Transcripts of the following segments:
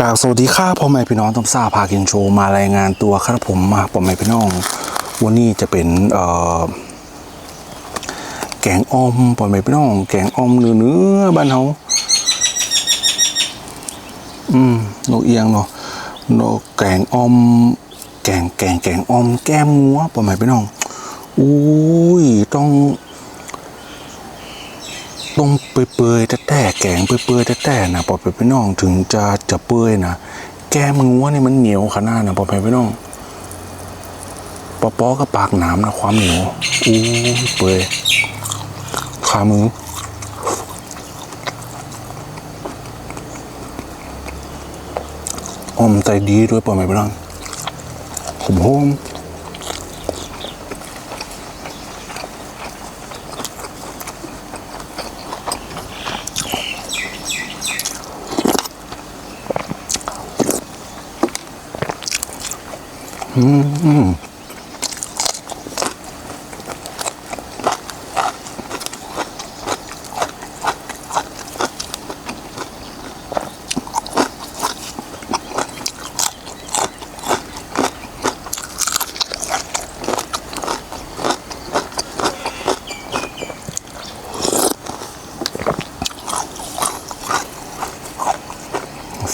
กาวสวัสดีค่ะพ่อแม่พี่น้องต้มซาพากินโชว์มารายงานตัวครับผมมาพ่อแม่พี่น้อง วันนี้จะเป็นเออแกงอมพ่อแม่พี่น้อง แกงอมเนื้อเนื้อบ้านเฮาอืมนกเอียงเนาะนกแกงอม แกงแกงแกงอมแก้มงัวพ่อแม่พี่น้องอุ้ยต้อง เปื่อยๆแต่ๆแกงเปื่อยๆแต่ๆนะปอไปพี่น้องถึงจะจะเปื่อยนะแก้มงัวนี่มันเหนียวขนาดนะปอไปพี่น้องปอปอก็ปากหนามนะความเหนียวอู้เปื่อยขามืออมใจดีด้วยปอไปพี่น้องผมโฮม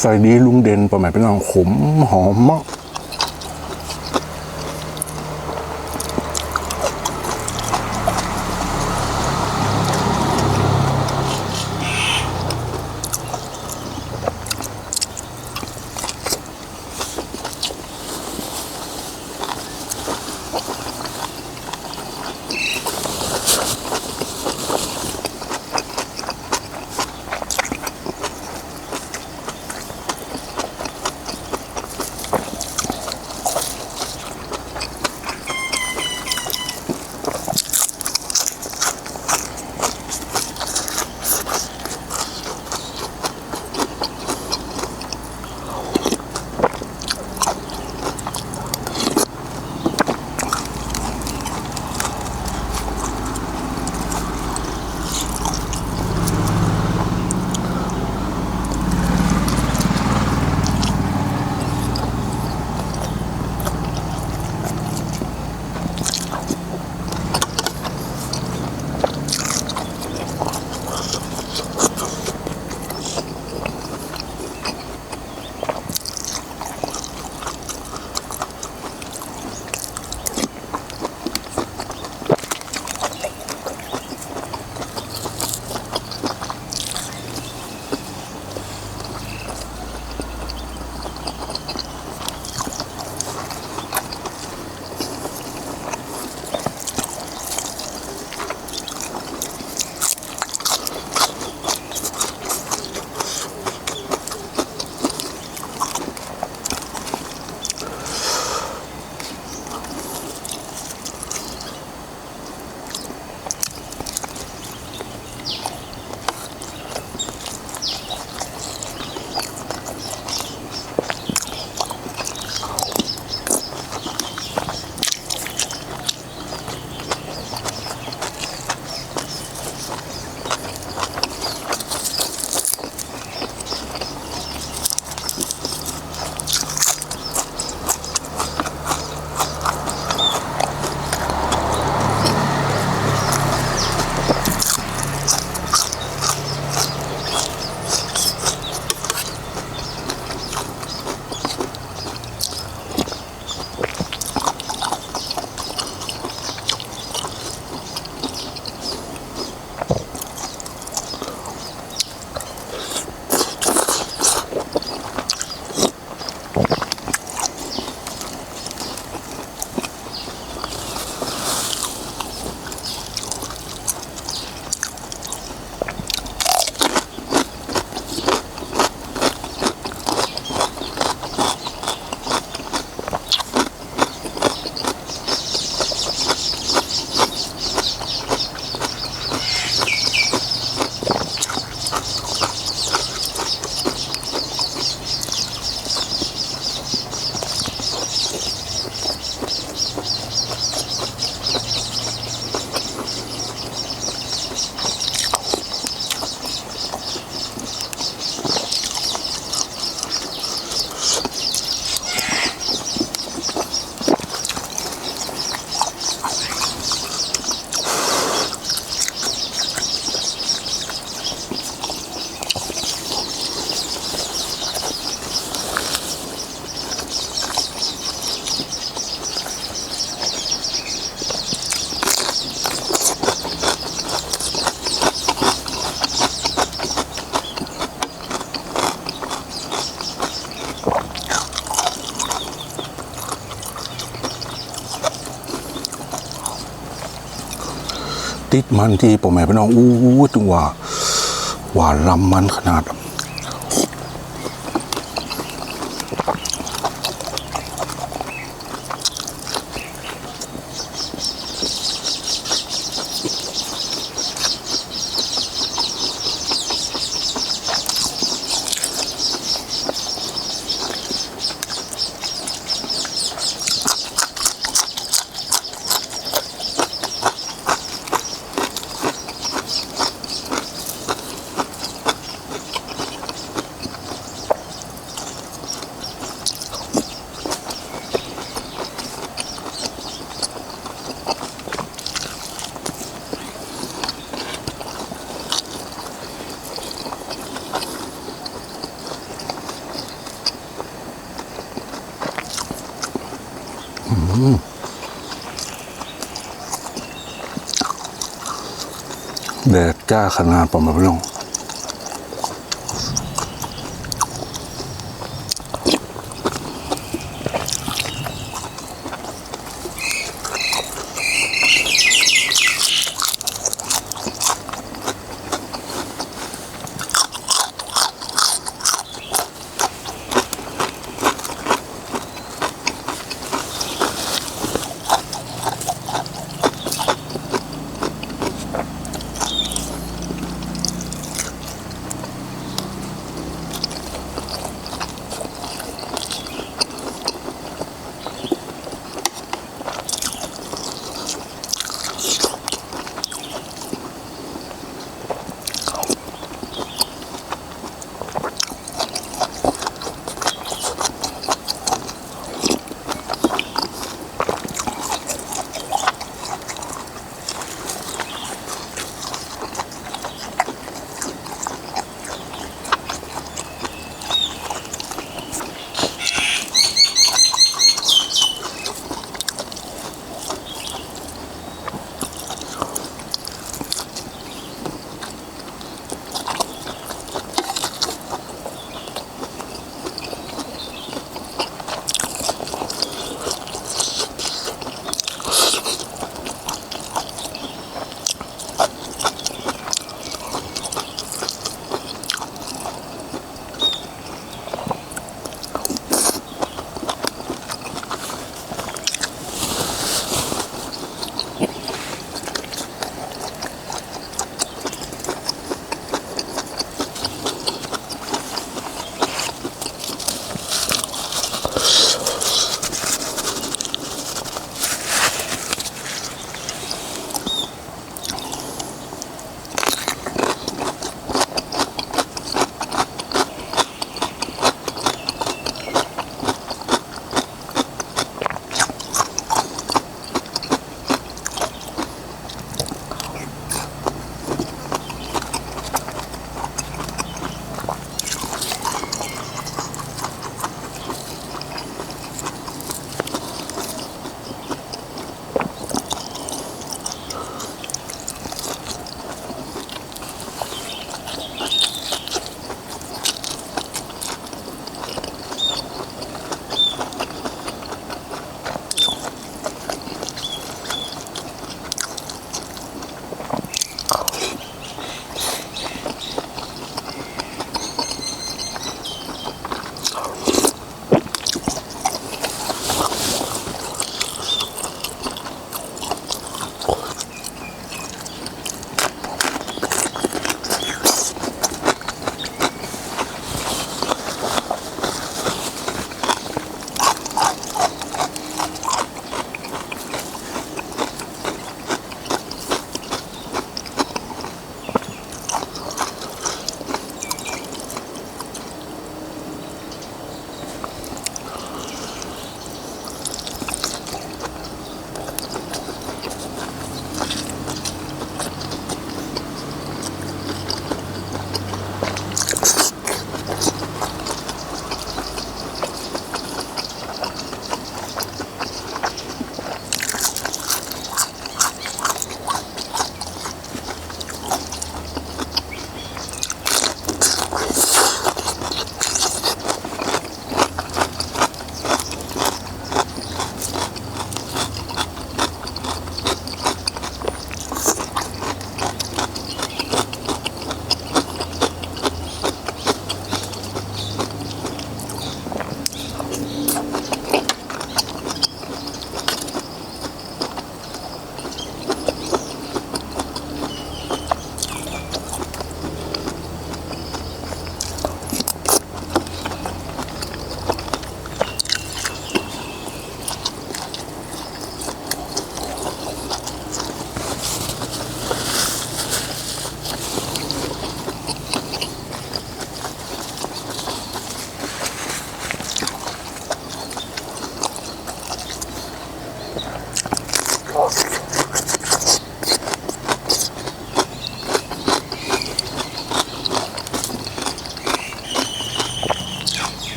ใส่ดีลุงเด่นประมาณเป็นน้องขมหอมมาก ติดมันที่พ่อแม่พี่น้องอู้ตึงว่าหวานลำมันขนาด แดดจ้าขนาดพ่อแม่พี่น้อง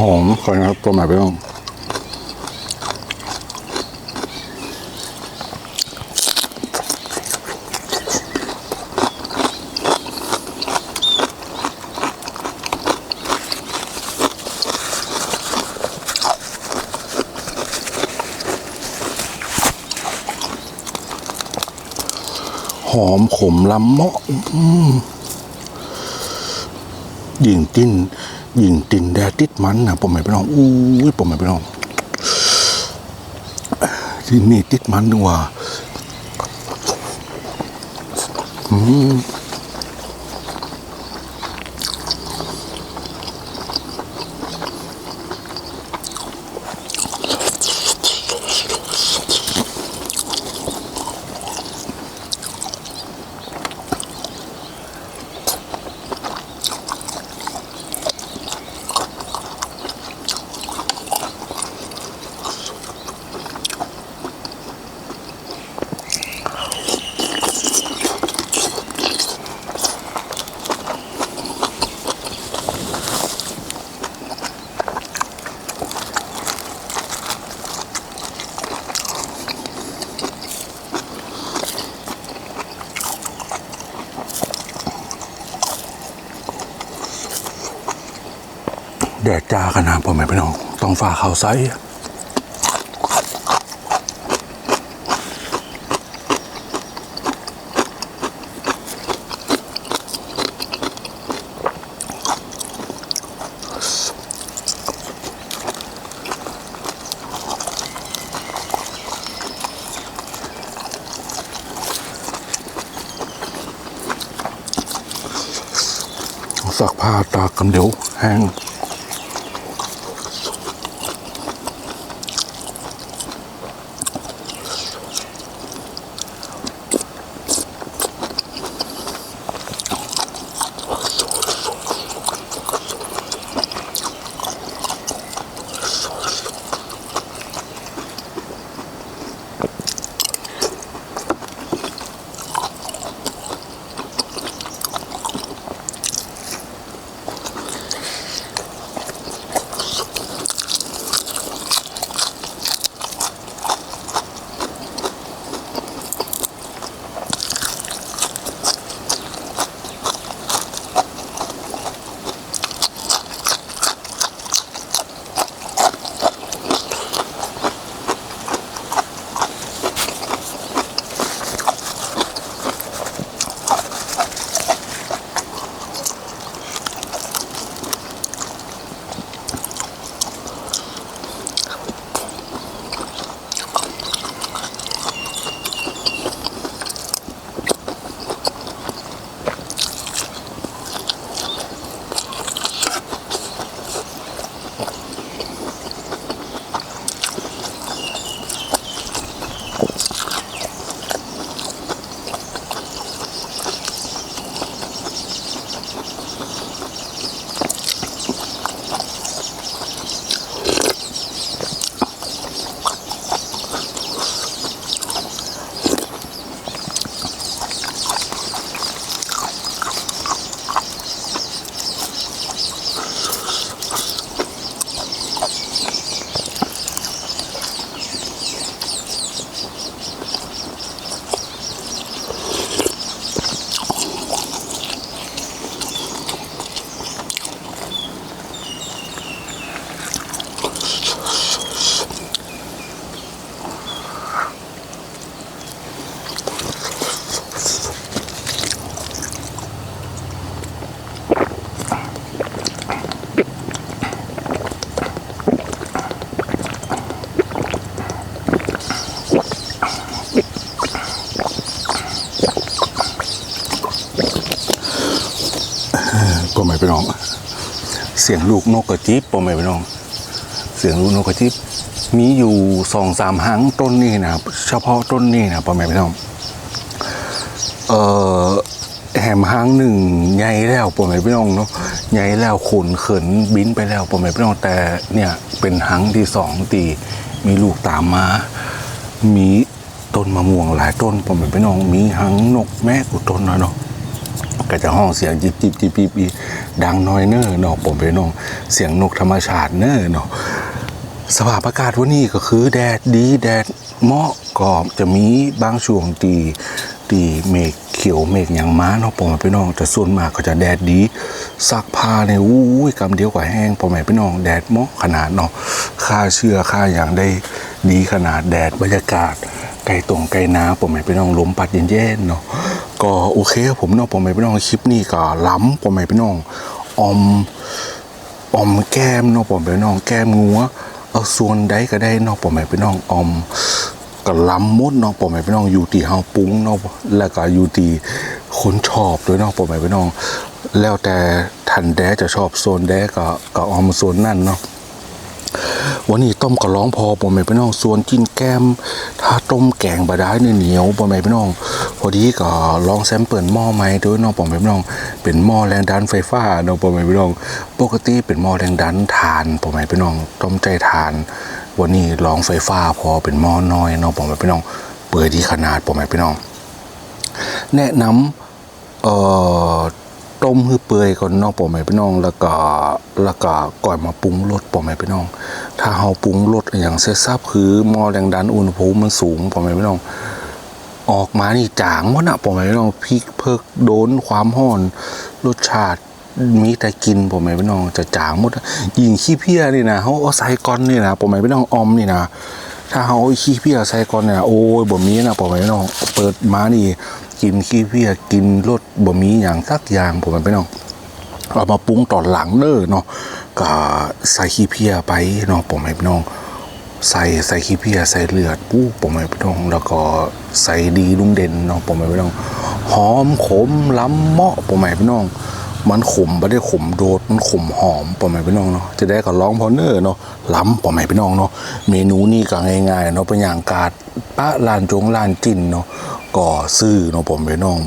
หอมก่อนนะครับตัวใหม่ไปต้องหอมขมลำเมาะยิงติ้น ยิงตินแดดติดมันนะผมไม่ไปน้องอู้ยผมไม่ไปน้องที่นี่ติดมันดีกว่าอืม แดดจ้าขนาดผมไม่ไปน้อง ต้องฝ่าเขาไซส์สักผ้าตากกันเดี๋ยวแห้ง ไปน้อง เสียงลูกนกกระจิบก็ไม่ไปน้อง เสียงลูกนกกระจิบมีอยู่สองสามหางต้นนี่นะเฉพาะต้นนี่นะพ่อแม่พี่น้อง เอ่อแหมหางหนึ่งใหญ่แล้วพ่อแม่พี่น้องเนาะใหญ่แล้วขนเขินบินไปแล้วพ่อแม่พี่น้องแต่เนี่ยเป็นหางที่สองตีมีลูกตามมา มีต้นมะม่วงหลายต้นพ่อแม่พี่น้อง มีหางนกแม่กุต้นนะเนาะ ก็จะห้องเสียงจิบจิบจิบจิบอีดังน้อยเน้อเนาะผมไปน้องเสียงนกธรรมชาติเน้อเนาะสภาพอากาศวันนี้ก็คือแดดดีแดดเหมาะก็จะมีบางช่วงตีตีเมฆเขียวเมฆอย่างม้าเนาะผมไปน้องแต่ส่วนมากก็จะแดดดีซักผ้าเนี่ยอู้ยกำเดียวกว่าแห้งผมไปน้องแดดเหมาะขนาดเนาะค่าเชื่อค่าอย่างได้ดีขนาดแดดบรรยากาศไก่ตรงไก่น้าผมไม่ไปน้องลมปัดเย็นๆเนาะ ก็โอเคครับผมเนาะผมไม่ไปน้องคลิปนี้ก็ล้ำผมไม่ไปน้องอมอมแก้มเนาะผมไปน้องแก้มงัวเอาส่วนใดก็ได้เนาะผมไม่ไปน้องอมก็ล้ำหมดเนาะผมไม่ไปน้องอยู่ที่เฮาปรุงเนาะแล้วก็อยู่ที่คนชอบด้วยเนาะผมไม่ไปน้อง แล้วแต่ทันแดจะชอบโซนแดก็ก็อมโซนนั่นเนาะ วันนี้ต้มกระร้องพอผมไม่พี่น้องส่วนกินแก้ม ถ้าต้มแกงบาได้เนี่ยเหนียวผมไม่พี่น้อง พอดีก็ลองแซมเปิลหม้อไม้ด้วยน้องผมไม่พี่น้อง เป็นหม้อแรงดันไฟฟ้าเน้องผมไม่พี่น้อง ปกติเป็นหม้อแรงดันทานผมไม่พี่น้อง ต้มใจทาน วันนี้ลองไฟฟ้าพอเป็นหม้อน้อยเน้องผมไม่พี่น้อง เปิดดีขนาดผมไม่พี่น้อง แนะนำเอ่อ ต้มให้เปื่อยก่อนเนอกปอมให้พี่น้อง แล้วก็แล้วก็ก่อนมาปรุงรสปอมให้พี่น้อง ถ้าเฮาปรุงรสอย่างเสร็จสับคือหม้อแรงดันอุณหภูมิมันสูงปอมให้พี่น้อง ออกมานี่จางหมดอะผมไม่น้องพริกเพิกโดนความห้อนรสชาติมีแต่กินผมไม่น้องจะจางหมดยิงขี้เพี้ยนี่นะเขาเอาใส่ก้อนนี่นะผมไม่น้องอมนี่นะถ้าเขาเอาขี้เพี้ยใส่ก้อนเนี่ยโอ้ยบ่มีนะผมไม่น้องเปิดมานี่ กินขี้เพี้ยกินรสบ่มีอย่างสักอย่างผมไม่น้องเอามาปรุงตอนหลังเด้อเนาะก็ใส่ขี้เพี้ยไปเนาะผมให้พี่น้อง ใส่ใส่ขี้เพี้ยใส่เลือดปุ๊บผมให้พี่น้อง แล้วก็ใส่ดีลุงเด่นเนาะผมให้พี่น้องหอมขมล้ำเหมาะผมให้พี่น้อง มันขมไม่ได้ขมโดดมันขมหอมผมให้พี่น้องเนาะจะได้ก็ร้องพอเนอร์เนาะล้ำผมให้พี่น้องเนาะเมนูนี่ก็ง่ายๆเนาะเป็นอย่างกาดปะลานจงลานจินเนาะก็ซื้อเนาะผมพี่น้อง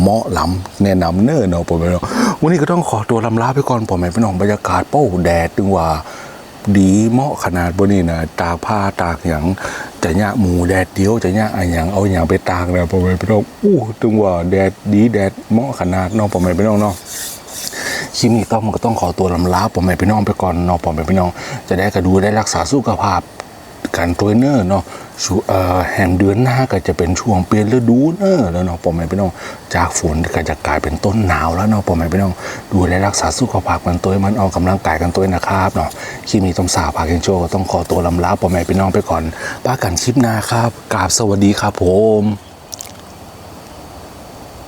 เหมาะล้ำแนะนำเนอร์เนาะผมพี่น้องวันนี้ก็ต้องขอตัวลำลาไปก่อนผมพี่น้องบรรยากาศเป้าแดดตึงว่าดีเหมาะขนาดบนนี้นะตากผ้าตากอย่าง จะยะหมูแดดเดียวจะยะอะไรอย่างเอาอย่างไปตากนะผมพี่น้องอู้ตึงว่าแดดดีแดดเหมาะขนาดเนาะผมพี่น้องเนาะคลิปนี้ต้องก็ต้องขอตัวลำลาพ่อแม่พี่น้องไปก่อนเนาะผมไปพี่น้อง จะได้กระดูได้รักษาสุขภาพ การตัวเนอร์เนาะช่งเอ่อแหมเดือนหน้าก็จะเป็นช่วงเปลี่ยนฤดูเนอร์แล้วเนาะผมไปพี่น้องจากฝนก็จะกลายเป็นต้นหนาวแล้วเนาะผมไปพี่น้องดูแลรักษาสุขภาพกันตัวมันออกกำลังกายกันตัวนะครับเนาะคลิปนี้ต้องสาวพาเกงโชก็ต้องขอตัวลำลาผมไปพี่น้องไปก่อนป้ากันคลิปหน้าครับกราบสวัสดีครับผม